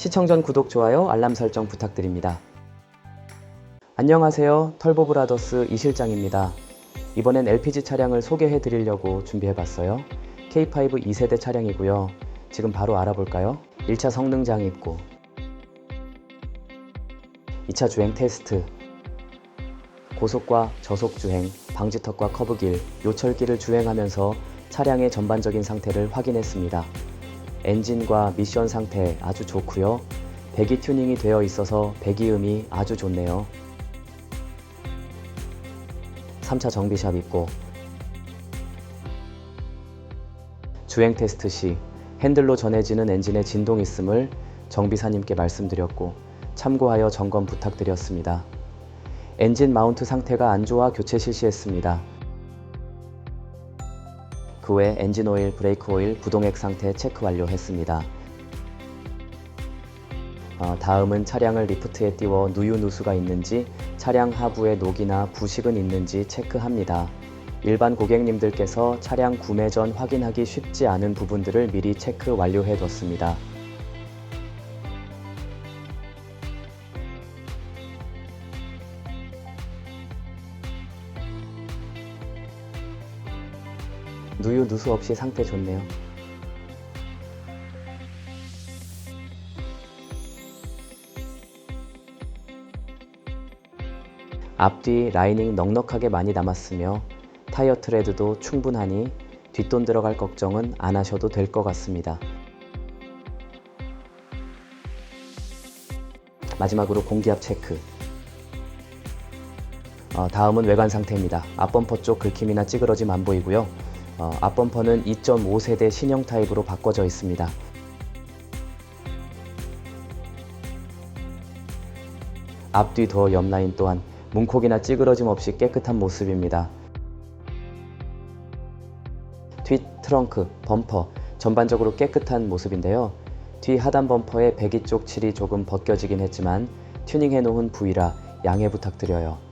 시청 전 구독, 좋아요, 알람 설정 부탁드립니다. 안녕하세요. 털보브라더스 이실장입니다. 이번엔 LPG 차량을 소개해 드리려고 준비해 봤어요. K5 2세대 차량이고요. 지금 바로 알아볼까요? 1차 성능 장입고 2차 주행 테스트 고속과 저속 주행, 방지턱과 커브길, 요철길을 주행하면서 차량의 전반적인 상태를 확인했습니다. 엔진과 미션 상태 아주 좋고요. 배기 튜닝이 되어 있어서 배기음이 아주 좋네요. 3차 정비샵 있고 주행 테스트 시 핸들로 전해지는 엔진의 진동 있음을 정비사님께 말씀드렸고 참고하여 점검 부탁드렸습니다. 엔진 마운트 상태가 안 좋아 교체 실시했습니다. 그 외 엔진 오일, 브레이크 오일, 구동액 상태 체크 완료했습니다. 어, 다음은 차량을 리프트에 띄워 누유 누수가 있는지 차량 하부에 녹이나 부식은 있는지 체크합니다. 일반 고객님들께서 차량 구매 전 확인하기 쉽지 않은 부분들을 미리 체크 완료해 뒀습니다. 누유 누수 없이 상태 좋네요. 앞뒤 라이닝 넉넉하게 많이 남았으며 타이어 트레드도 충분하니 뒷돈 들어갈 걱정은 안 하셔도 될 것 같습니다. 마지막으로 공기압 체크. 어, 다음은 외관 상태입니다. 앞범퍼 쪽 긁힘이나 찌그러짐 안 보이고요. 어, 앞범퍼는 2.5세대 신형 타입으로 바꿔져 있습니다. 앞뒤 도어 옆라인 또한 문콕이나 찌그러짐 없이 깨끗한 모습입니다. 뒷 트렁크, 범퍼 전반적으로 깨끗한 모습인데요. 뒤 하단 범퍼의 배기 쪽 칠이 조금 벗겨지긴 했지만 튜닝해 놓은 부위라 양해 부탁드려요.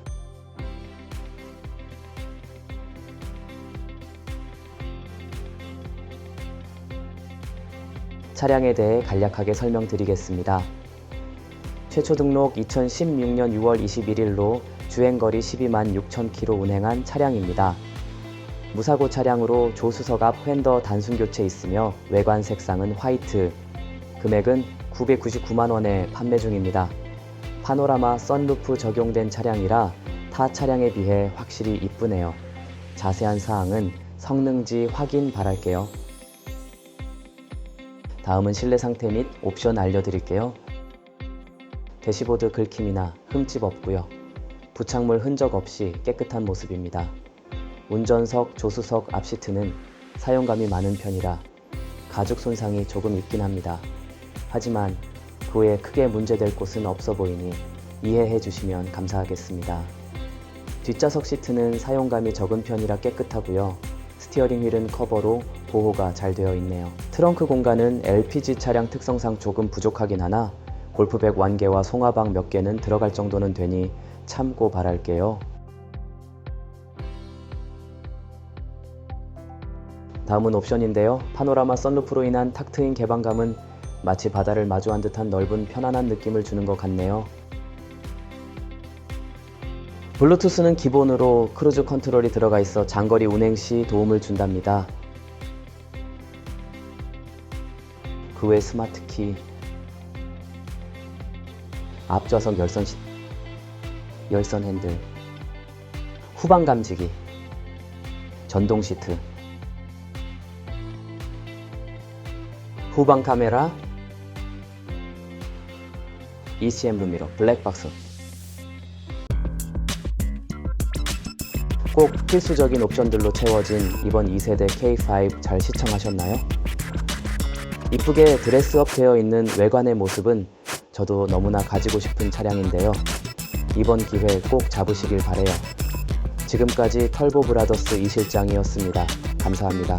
차량에 대해 간략하게 설명드리겠습니다. 최초 등록 2016년 6월 21일로 주행거리 12만 6천 킬로 운행한 차량입니다. 무사고 차량으로 조수석 앞 휀더 단순 교체 있으며 외관 색상은 화이트. 금액은 999만 원에 판매 중입니다. 파노라마 썬루프 적용된 차량이라 타 차량에 비해 확실히 이쁘네요. 자세한 사항은 성능지 확인 바랄게요. 다음은 실내 상태 및 옵션 알려드릴게요. 대시보드 긁힘이나 흠집 없고요. 부착물 흔적 없이 깨끗한 모습입니다. 운전석, 조수석 앞 시트는 사용감이 많은 편이라 가죽 손상이 조금 있긴 합니다. 하지만 그 외에 크게 문제될 곳은 없어 보이니 이해해 주시면 감사하겠습니다. 뒷좌석 시트는 사용감이 적은 편이라 깨끗하고요. 스티어링 휠은 커버로 보호가 잘 되어 있네요. 트렁크 공간은 LPG 차량 특성상 조금 부족하긴 하나 골프백 완개와 송화방 몇 개는 들어갈 정도는 되니 참고 바랄게요. 다음은 옵션인데요. 파노라마 썬루프로 인한 탁 트인 개방감은 마치 바다를 마주한 듯한 넓은 편안한 느낌을 주는 것 같네요. 블루투스는 기본으로 크루즈 컨트롤이 들어가 있어 장거리 운행 시 도움을 준답니다. 그 외 스마트 키, 앞좌석 열선 시, 열선 핸들, 후방 감지기, 전동 시트, 후방 카메라, ECM 룸미러, 블랙박스. 꼭 필수적인 옵션들로 채워진 이번 2세대 K5 잘 시청하셨나요? 이쁘게 드레스업 되어 있는 외관의 모습은 저도 너무나 가지고 싶은 차량인데요. 이번 기회 꼭 잡으시길 바래요. 지금까지 털보 브라더스 이 실장이었습니다. 감사합니다.